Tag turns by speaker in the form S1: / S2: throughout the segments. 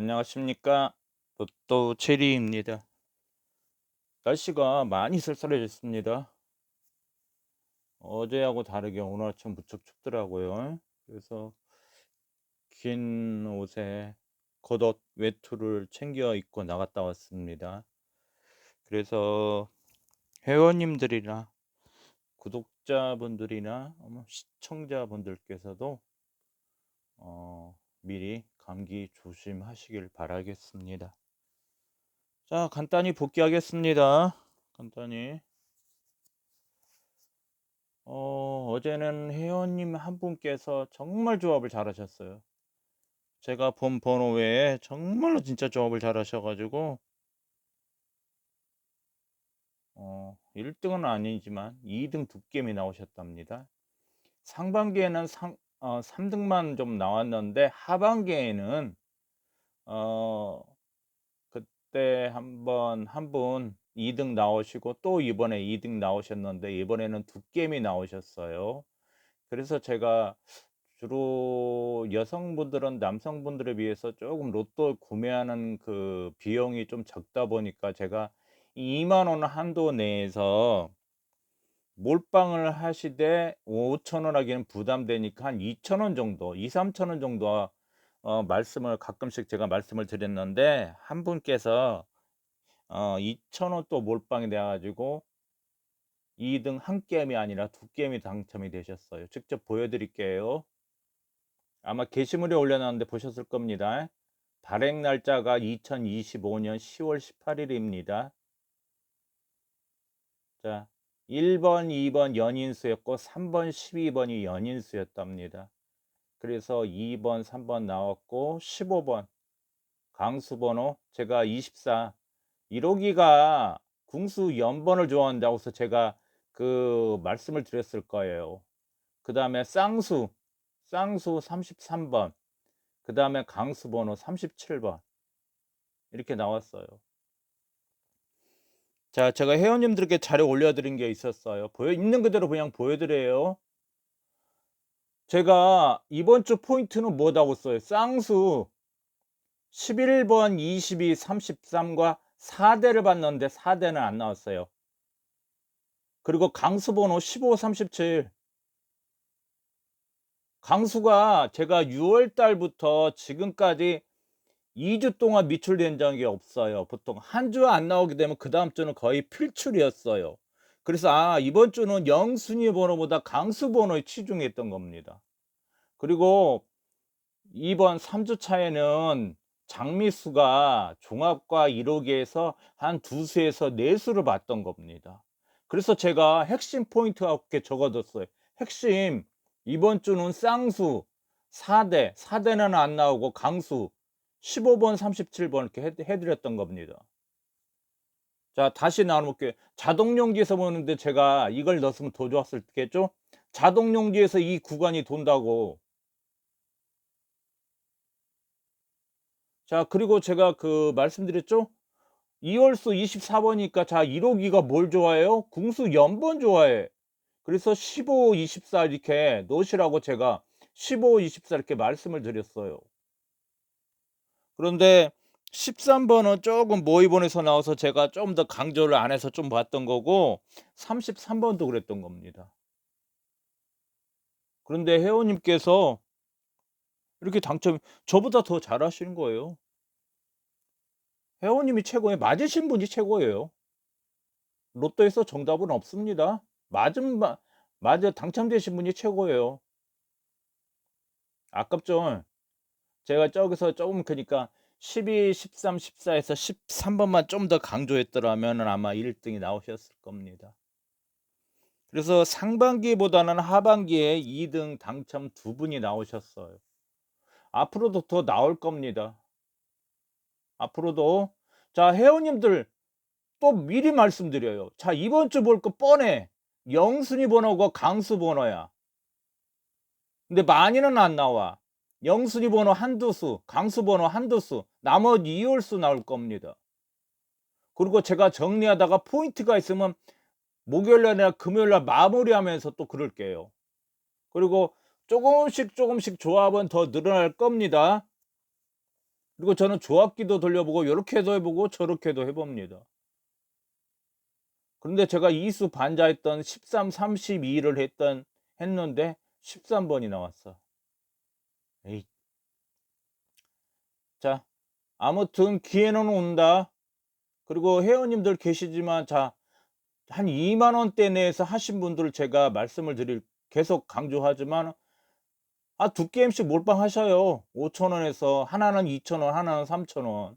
S1: 안녕하십니까. 로또 체리입니다. 날씨가 많이 쌀쌀해졌습니다. 어제하고 다르게 오늘 아침 무척 춥더라고요. 그래서 긴 옷에 겉옷 외투를 챙겨 입고 나갔다 왔습니다. 그래서 회원님들이나 구독자분들이나 시청자분들께서도 어, 미리 감기 조심하시길 바라겠습니다. 자, 간단히 복귀하겠습니다. 간단히. 어, 어제는 회원님 한 분께서 정말 조합을 잘하셨어요. 제가 본 번호 외에 정말로 진짜 조합을 잘하셔가지고, 어, 1등은 아니지만 2등 두 게임이 나오셨답니다. 상반기에는 상, 어, 3등만 좀 나왔는데 하반기에는 어, 그때 한번 한 분 2등 나오시고 또 이번에 2등 나오셨는데 이번에는 두 게임이 나오셨어요. 그래서 제가 주로 여성분들은 남성분들에 비해서 조금 로또 구매하는 그 비용이 좀 적다 보니까 제가 2만 원 한도 내에서 몰빵을 하시되 5천 원 하기는 부담되니까 한 2천 원 정도, 2, 3천 원 정도 어, 말씀을 가끔씩 제가 말씀을 드렸는데 한 분께서 어, 2천 원 또 몰빵이 돼 가지고 2등 한 게임이 아니라 두 게임이 당첨이 되셨어요. 직접 보여드릴게요. 아마 게시물에 올려놨는데 보셨을 겁니다. 발행 날짜가 2025년 10월 18일입니다. 자, 1번, 2번 연인수였고 3번, 12번이 연인수였답니다. 그래서 2번, 3번 나왔고 15번 강수번호 제가 24 1호기가 궁수 연번을 좋아한다고 해서 제가 그 말씀을 드렸을 거예요. 그 다음에 쌍수 쌍수 33번 그 다음에 강수번호 37번 이렇게 나왔어요. 자, 제가 회원님들께 자료 올려드린 게 있었어요. 보여 있는 그대로 그냥 보여드려요. 제가 이번 주 포인트는 뭐다고 써요? 쌍수 11번, 22, 33과 4대를 봤는데 4대는 안 나왔어요. 그리고 강수 번호 15, 37. 강수가 제가 6월 달부터 지금까지 2주 동안 미출된 적이 없어요. 보통 한 주 안 나오게 되면 그 다음 주는 거의 필출이었어요. 그래서 아 이번 주는 영순위 번호보다 강수 번호에 치중했던 겁니다. 그리고 이번 3주 차에는 장미수가 종합과 1호기에서 한 두수에서 네수를 봤던 겁니다. 그래서 제가 핵심 포인트가 이렇게 적어뒀어요. 핵심 이번 주는 쌍수 4대, 4대는 안 나오고 강수 15번, 37번 이렇게 해드렸던 겁니다. 자, 다시 나눠볼게요. 자동용지에서 보는데 제가 이걸 넣었으면 더 좋았을겠죠? 자동용지에서 이 구간이 돈다고. 자, 그리고 제가 그 말씀드렸죠? 2월수 24번이니까 자, 1호기가 뭘 좋아해요? 궁수 연번 좋아해. 그래서 15, 24 이렇게 넣으시라고 제가 15, 24 이렇게 말씀을 드렸어요. 그런데 13번은 조금 모의본에서 나와서 제가 좀 더 강조를 안 해서 좀 봤던 거고 33번도 그랬던 겁니다. 그런데 회원님께서 이렇게 당첨 저보다 더 잘하시는 거예요. 회원님이 최고에 맞으신 분이 최고예요. 로또에서 정답은 없습니다. 맞은 맞아 당첨되신 분이 최고예요. 아깝죠. 제가 저기서 조금 그니까 12, 13, 14에서 13번만 좀 더 강조했더라면 아마 1등이 나오셨을 겁니다. 그래서 상반기보다는 하반기에 2등 당첨 두 분이 나오셨어요. 앞으로도 더 나올 겁니다. 앞으로도 자 회원님들 또 미리 말씀드려요. 자 이번 주 볼 거 뻔해. 영순위 번호가 강수 번호야. 근데 많이는 안 나와. 영순위 번호 한두 수, 강수 번호 한두 수, 나머지 이홀수 나올 겁니다. 그리고 제가 정리하다가 포인트가 있으면 목요일날이나 금요일날 마무리하면서 또 그럴게요. 그리고 조금씩 조금씩 조합은 더 늘어날 겁니다. 그리고 저는 조합기도 돌려보고 요렇게도 해 보고 저렇게도 해 봅니다. 그런데 제가 이수 반자했던 13, 32를 했던 했는데 13번이 나왔어. 에이. 자, 아무튼 기회는 온다. 그리고 회원님들 계시지만 자, 한 2만 원대 내에서 하신 분들 제가 말씀을 드릴 계속 강조하지만 아, 두 게임씩 몰빵 하셔요. 5천 원에서 하나는 2천 원, 하나는 3천 원.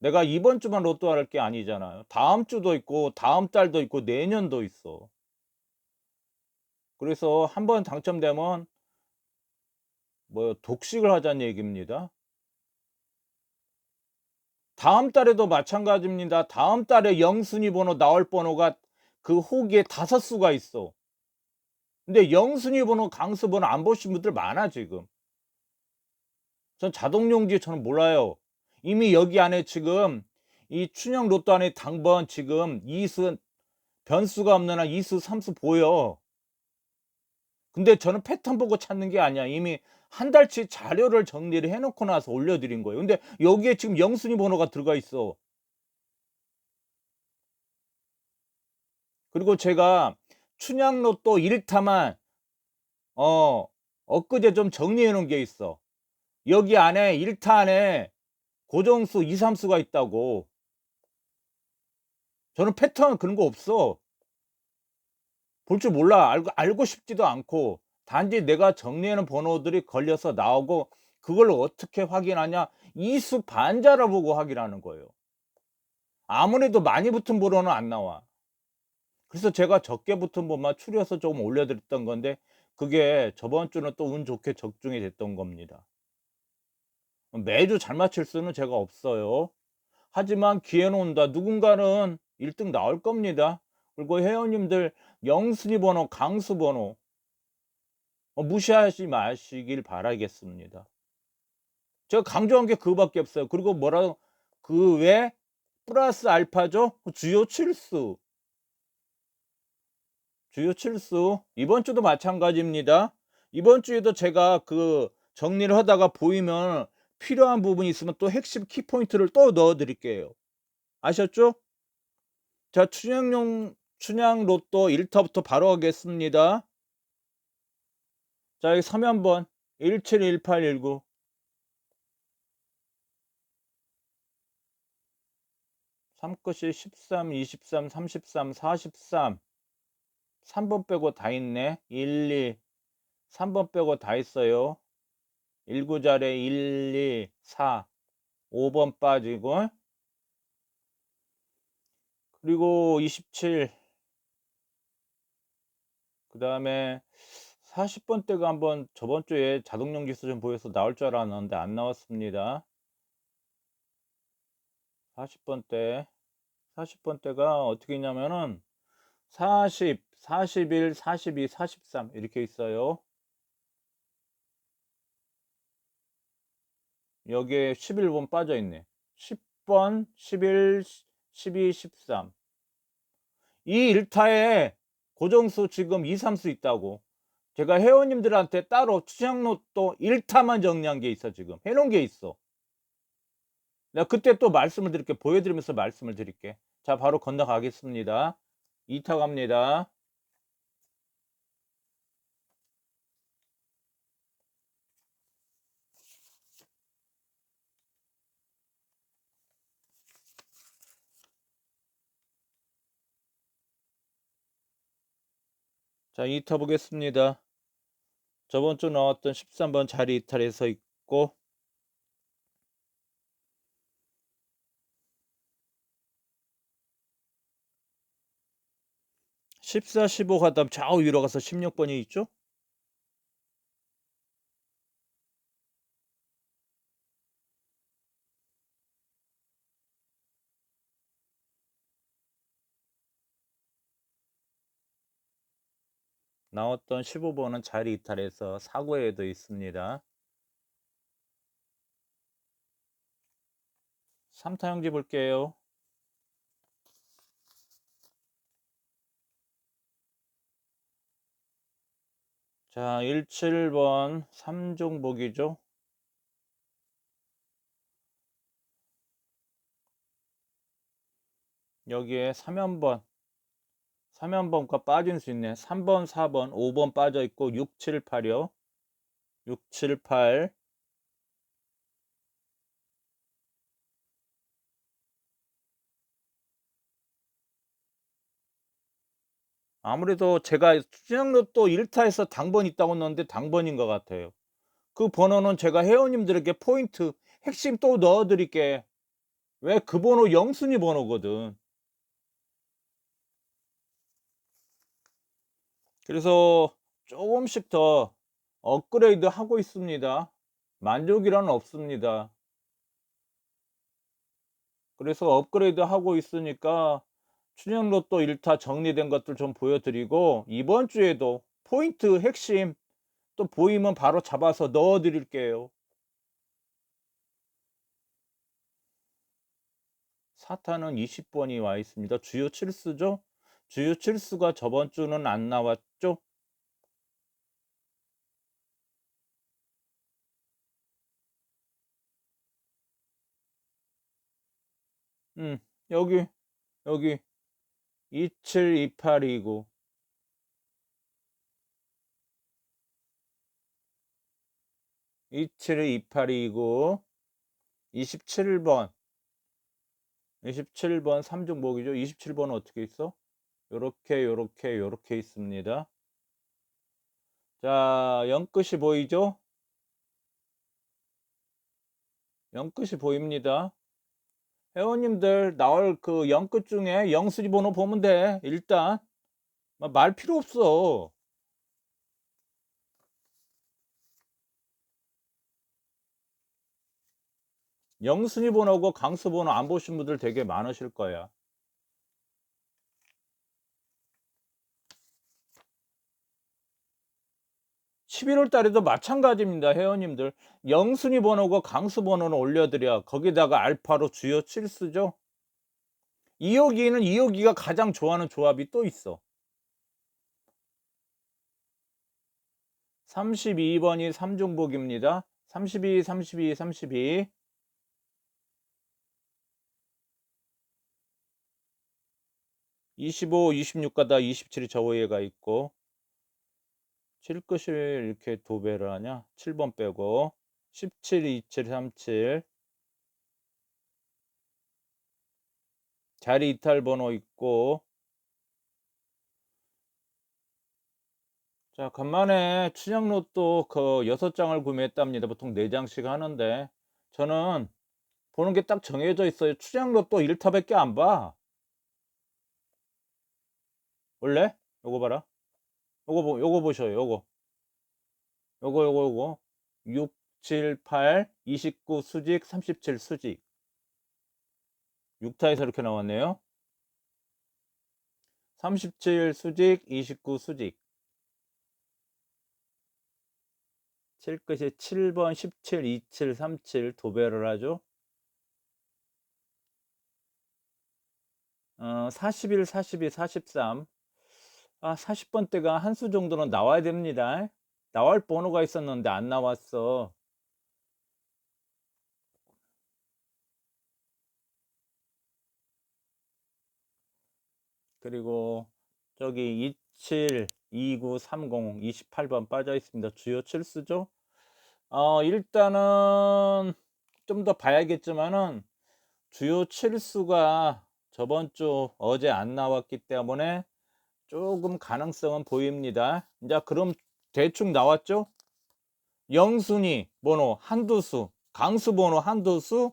S1: 내가 이번 주만 로또 할 게 아니잖아요. 다음 주도 있고 다음 달도 있고 내년도 있어. 그래서 한 번 당첨되면 뭐 독식을 하자는 얘기입니다. 다음 달에도 마찬가지입니다. 다음 달에 영순위 번호 나올 번호가 그 호기에 다섯 수가 있어. 근데 영순위 번호, 강수 번호 안 보신 분들 많아 지금. 전 자동용지 저는 몰라요. 이미 여기 안에 지금 이 춘영 로또 안에 당번 지금 이수 변수가 없는 한 이수 삼수 보여. 근데 저는 패턴 보고 찾는 게 아니야. 이미 한 달치 자료를 정리를 해놓고 나서 올려드린 거예요. 근데 여기에 지금 영순위 번호가 들어가 있어. 그리고 제가 춘향 로또 1타만 어 엊그제 좀 정리해 놓은 게 있어. 여기 안에 1타 안에 고정수 2, 3수가 있다고. 저는 패턴 그런 거 없어. 볼 줄 몰라. 알고, 알고 싶지도 않고. 단지 내가 정리하는 번호들이 걸려서 나오고 그걸 어떻게 확인하냐? 이수 반자라 보고 확인하는 거예요. 아무래도 많이 붙은 번호는 안 나와. 그래서 제가 적게 붙은 번만 추려서 조금 올려드렸던 건데 그게 저번 주는 또 운 좋게 적중이 됐던 겁니다. 매주 잘 맞힐 수는 제가 없어요. 하지만 기회는 온다. 누군가는 1등 나올 겁니다. 그리고 회원님들 영순위 번호, 강수 번호 어, 무시하지 마시길 바라겠습니다. 제가 강조한 게 그거밖에 없어요. 그리고 뭐라 그 외 플러스 알파죠? 주요 칠수. 주요 칠수. 이번 주도 마찬가지입니다. 이번 주에도 제가 그 정리를 하다가 보이면 필요한 부분이 있으면 또 핵심 키포인트를 또 넣어 드릴게요. 아셨죠? 자, 춘향용, 춘향 로또 1타부터 바로 하겠습니다. 자, 여기 서면번 171819. 삼끝이 13, 23, 33, 43. 3번 빼고 다 있네. 1, 2. 3번 빼고 다 있어요. 19자리에 1, 2, 4. 5번 빠지고. 그리고 27. 그 다음에 40번대가 한번 저번 주에 자동용 기수 좀 보여서 나올 줄 알았는데 안 나왔습니다. 40번대 40번대가 어떻게 있냐면은 40, 41, 42, 43 이렇게 있어요. 여기에 11번 빠져 있네. 10번, 11, 12, 13. 이 일타에 고정수 지금 2, 3수 있다고. 제가 회원님들한테 따로 추장로또 1타만 정리한 게 있어 지금. 해놓은 게 있어. 내가 그때 또 말씀을 드릴게. 보여드리면서 말씀을 드릴게. 자 바로 건너가겠습니다. 2타 갑니다. 자 2타 보겠습니다 저번 주 나왔던 13번 자리 이탈해서 있고 14, 15 가다 좌우 위로 가서 16번이 있죠? 나왔던 15번은 자리 이탈해서 사고에도 있습니다. 3타형지 볼게요. 자, 17번 3종복이죠. 여기에 3연번 3연번과 빠질 수 있네 3번 4번 5번 빠져 있고 6 7 8이요 6 7 8 아무래도 제가 수량로또 1타에서 당번 있다고 넣었는데 당번인 것 같아요. 그 번호는 제가 회원님들에게 포인트 핵심 또 넣어 드릴게. 왜 그 번호 영순위 번호거든. 그래서 조금씩 더 업그레이드 하고 있습니다. 만족이란 없습니다. 그래서 업그레이드 하고 있으니까 춘영 로또 1타 정리된 것들 좀 보여드리고 이번 주에도 포인트 핵심 또 보이면 바로 잡아서 넣어 드릴게요. 사타는 20번이 와 있습니다. 주요 7수죠? 주요 7수가 저번 주는 안 나왔죠? 음, 여기, 여기, 2728이고, 2728이고, 27번, 27번 3중복이죠. 27번은 어떻게 있어? 요렇게, 요렇게, 요렇게 있습니다. 자, 영끝이 보이죠? 영끝이 보입니다. 회원님들 나올 그 영끝 중에 영수지 번호 보면 돼. 일단 말 필요 없어. 영순위 번호고 강수 번호 안 보신 분들 되게 많으실 거야. 11월 달에도 마찬가지입니다. 회원님들. 영순위 번호고 강수 번호는 올려드려. 거기다가 알파로 주요 7수죠. 2호기는 2호기가 가장 좋아하는 조합이 또 있어. 32번이 3중복입니다. 32, 32, 32. 이십오, 이십육 가다 이십칠이 저 위에가 있고 7끝을 이렇게 두 배를 하냐? 7번 빼고 17, 27, 37 자리 이탈 번호 있고 자 간만에 춘향 로또 그 6장을 구매했답니다. 보통 4장씩 하는데 저는 보는 게 딱 정해져 있어요. 춘향 로또 1타밖에 안 봐. 원래? 요거 봐라. 요거 보, 요거 보셔요. 요거. 요거 요거 요거. 6 7 8 29 수직 37 수직. 6타에서 이렇게 나왔네요. 37 수직 29 수직. 7끝이 7번 17 27 37 도배를 하죠. 어, 41 42 43 아, 40번대가 한 수 정도는 나와야 됩니다. 나올 번호가 있었는데 안 나왔어. 그리고 저기 27, 29, 30, 28번 빠져 있습니다. 주요 7수죠. 어, 일단은 좀 더 봐야겠지만은 주요 7수가 저번 주 어제 안 나왔기 때문에 조금 가능성은 보입니다. 자, 그럼 대충 나왔죠? 영순위 번호 한두 수, 강수 번호 한두 수,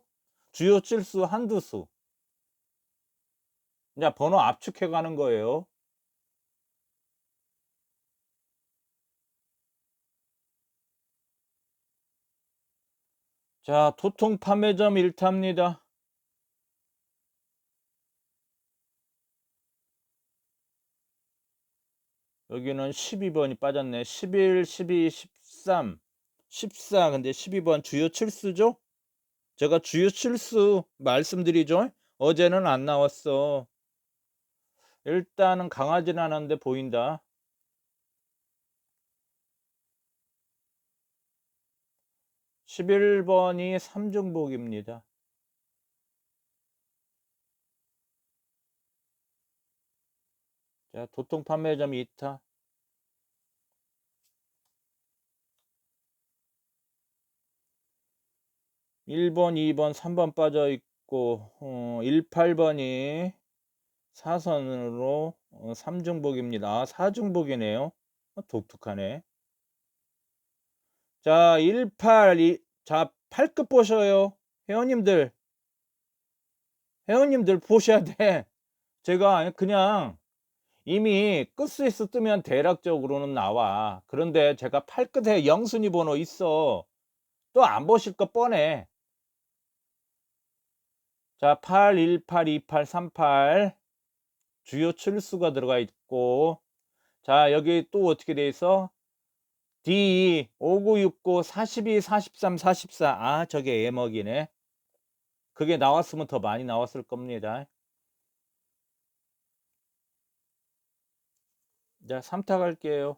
S1: 주요 칠수 한두 수. 자, 번호 압축해 가는 거예요. 자, 도통 판매점 1타입니다. 여기는 12번이 빠졌네. 11, 12, 13, 14. 근데 12번 주요 칠수죠? 제가 주요 칠수 말씀드리죠? 어제는 안 나왔어. 일단은 강하진 않은데 보인다. (11번이) 삼중복입니다 자, 도통 판매점 2타. 일번이번삼번 빠져 있고, 어, 18번이 사선으로 어, 3중복입니다. 아, 4중복이네요. 어, 독특하네. 자, 18, 2, 자, 8급 보셔요. 회원님들. 회원님들 보셔야 돼. 제가 그냥 이미 끝수에서 뜨면 대략적으로는 나와. 그런데 제가 8끝에 영순위 번호 있어. 또 안 보실 거 뻔해. 자, 8, 1, 8, 2, 8, 3, 8. 주요 출수가 들어가 있고. 자, 여기 또 어떻게 돼 있어? D, 5969, 42, 43, 44. 아, 저게 예먹이네. 그게 나왔으면 더 많이 나왔을 겁니다. 자, 3타 갈게요.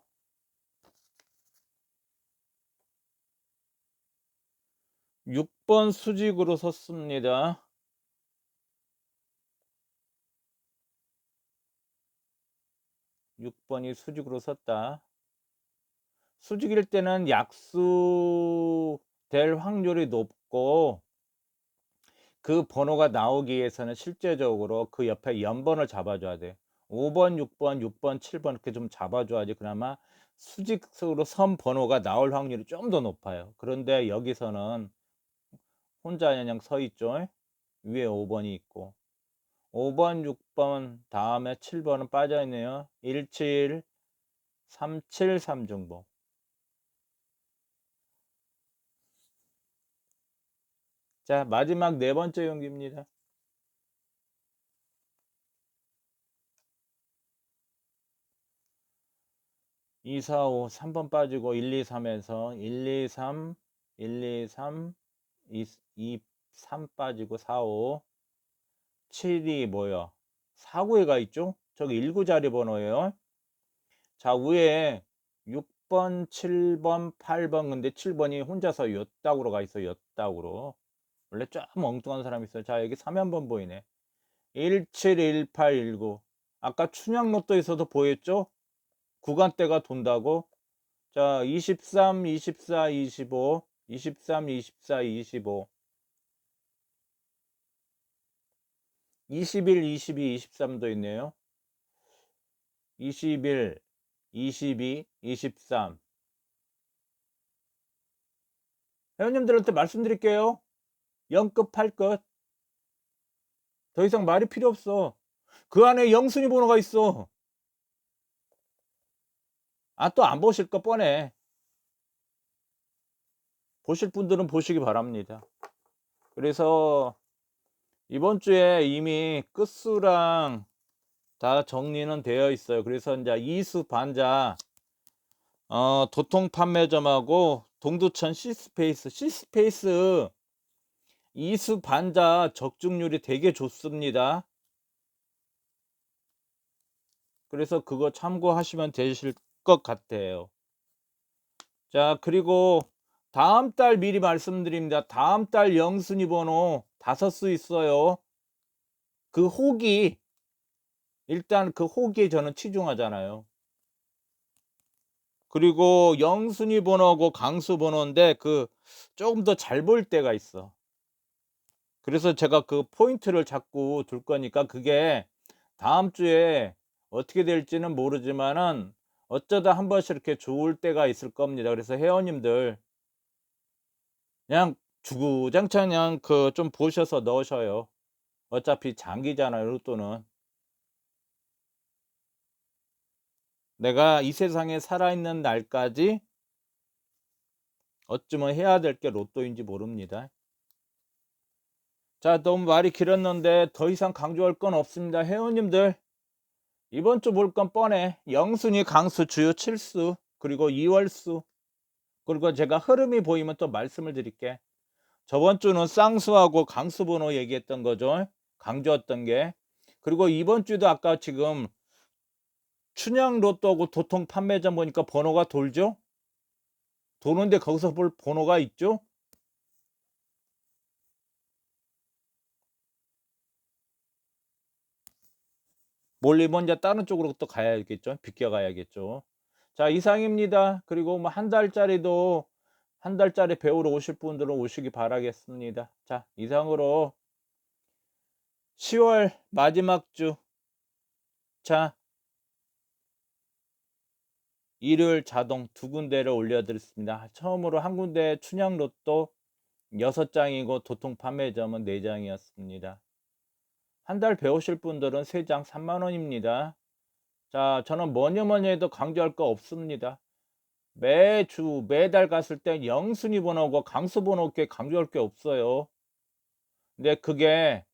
S1: 육번 수직으로 섰습니다. 육 번이 수직으로 섰다. 수직일 때는 약수 될 확률이 높고 그 번호가 나오기 위해서는 실제적으로 그 옆에 연번을 잡아줘야 돼. 5번, 6번, 6번, 7번 이렇게 좀 잡아줘야지 그나마 수직으로 선 번호가 나올 확률이 좀 더 높아요. 그런데 여기서는 혼자 그냥 서 있죠. 위에 5번이 있고 5번, 6번 다음에 7번은 빠져 있네요. 17, 37, 3중복. 자, 마지막 네 번째 용기입니다. 2, 4, 5, 3번 빠지고 1, 2, 3에서 1, 2, 3, 1, 2, 3, 2, 2 3 빠지고 4, 5, 7이 뭐야? 4, 9에가 있죠? 저기 1, 9 자리 번호예요. 자, 위에 6번, 7번, 8번, 근데 7번이 혼자서 엿닥으로 가 있어, 엿닥으로. 원래 좀 엉뚱한 사람이 있어요. 자, 여기 3연번 보이네. 17, 18, 19. 아까 춘향 로또에서도 보였죠? 구간대가 돈다고. 자, 23, 24, 25. 23, 24, 25. 21, 22, 23도 있네요. 21, 22, 23. 회원님들한테 말씀드릴게요. 0급, 8급. 더 이상 말이 필요 없어. 그 안에 영순위 번호가 있어. 아, 또 안 보실 거 뻔해. 보실 분들은 보시기 바랍니다. 그래서 이번 주에 이미 끝수랑 다 정리는 되어 있어요. 그래서 이제 이수 반자 어, 도통 판매점하고 동두천 시스페이스 시스페이스 이수 반자 적중률이 되게 좋습니다. 그래서 그거 참고하시면 되실 것 같아요. 자, 그리고 다음 달 미리 말씀드립니다. 다음 달 영순위 번호 다섯 수 있어요. 그 호기 일단 그 호기에 저는 치중하잖아요. 그리고 영순위 번호고 강수 번호인데 그 조금 더 잘 볼 때가 있어. 그래서 제가 그 포인트를 자꾸 둘 거니까 그게 다음 주에 어떻게 될지는 모르지만은 어쩌다 한 번씩 이렇게 좋을 때가 있을 겁니다. 그래서 회원님들 그냥 주구장창 그냥 그 좀 보셔서 넣으셔요. 어차피 장기잖아요, 로또는. 내가 이 세상에 살아있는 날까지 어쩌면 해야 될 게 로또인지 모릅니다. 자, 너무 말이 길었는데 더 이상 강조할 건 없습니다. 회원님들, 이번 주 볼 건 뻔해. 영순위 강수 주요 7수, 그리고 2월수, 그리고 제가 흐름이 보이면 또 말씀을 드릴게. 저번 주는 쌍수하고 강수 번호 얘기했던 거죠. 강조했던 게. 그리고 이번 주도 아까 지금 춘향 로또하고 도통 판매점 보니까 번호가 돌죠? 도는데 거기서 볼 번호가 있죠? 몰리면 이제 다른 쪽으로 또 가야겠죠. 비껴가야겠죠. 자, 이상입니다. 그리고 뭐 한 달짜리도 한 달짜리 배우러 오실 분들은 오시기 바라겠습니다. 자, 이상으로 10월 마지막 주. 자, 일요일 자동 두 군데를 올려드렸습니다. 처음으로 한 군데 춘향 로또 6장이고 도통 판매점은 4장이었습니다. 한 달 배우실 분들은 3장 3만원입니다. 자, 저는 뭐니 뭐니 해도 강조할 거 없습니다. 매주, 매달 갔을 때 영순위 번호고 강수 번호께 강조할 게 없어요. 근데 그게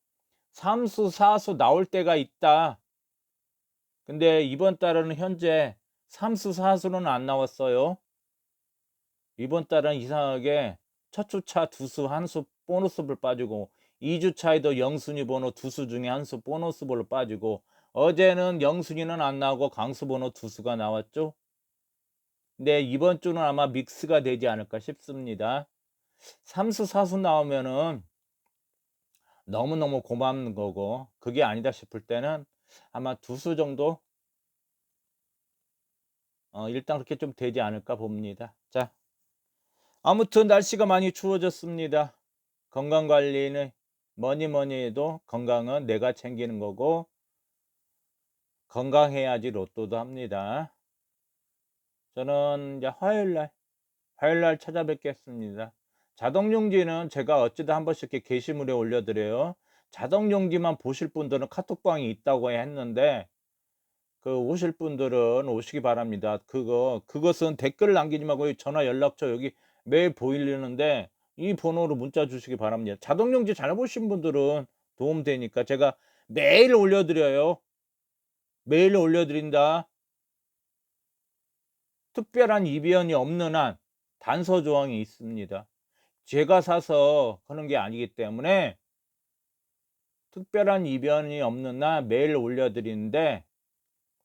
S1: 3수, 4수 나올 때가 있다. 근데 이번 달은 현재 3수, 4수는 안 나왔어요. 이번 달은 이상하게 첫 주차 두 수, 한 수 보너스볼 빠지고 2주차에도 영순위 번호 두 수 중에 한 수 보너스볼로 빠지고 어제는 영순위는 안 나오고 강수 번호 두 수가 나왔죠. 근데 이번 주는 아마 믹스가 되지 않을까 싶습니다. 3수, 4수 나오면은 너무너무 고맙는 거고 그게 아니다 싶을 때는 아마 두 수 정도 어, 일단 그렇게 좀 되지 않을까 봅니다. 자, 아무튼 날씨가 많이 추워졌습니다. 건강 관리는 뭐니 뭐니 해도 건강은 내가 챙기는 거고 건강해야지 로또도 합니다. 저는 이제 화요일 날 화요일 날 찾아뵙겠습니다. 자동용지는 제가 어찌다 한 번씩 이렇게 게시물에 올려드려요. 자동용지만 보실 분들은 카톡방이 있다고 했는데 그 오실 분들은 오시기 바랍니다. 그거 그것은 댓글 남기지 말고 전화 연락처 여기 매일 보이려는데 이 번호로 문자 주시기 바랍니다. 자동용지 잘 보신 분들은 도움 되니까 제가 매일 올려드려요. 매일 올려드린다. 특별한 이변이 없는 한 단서 조항이 있습니다. 제가 사서 하는 게 아니기 때문에 특별한 이변이 없는 날 매일 올려드리는데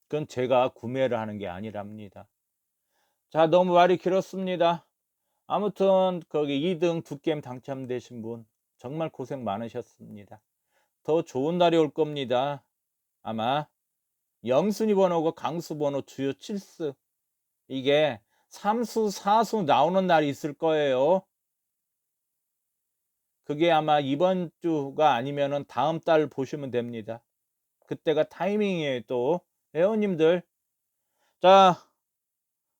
S1: 그건 제가 구매를 하는 게 아니랍니다. 자, 너무 말이 길었습니다. 아무튼 거기 2등 두 게임 당첨되신 분 정말 고생 많으셨습니다. 더 좋은 날이 올 겁니다. 아마 영순위 번호고 강수 번호 주요 7수 이게 3수, 4수 나오는 날이 있을 거예요. 그게 아마 이번 주가 아니면은 다음 달 보시면 됩니다. 그때가 타이밍이에요, 또. 회원님들. 자,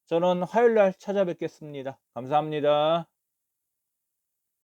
S1: 저는 화요일 날 찾아뵙겠습니다. 감사합니다.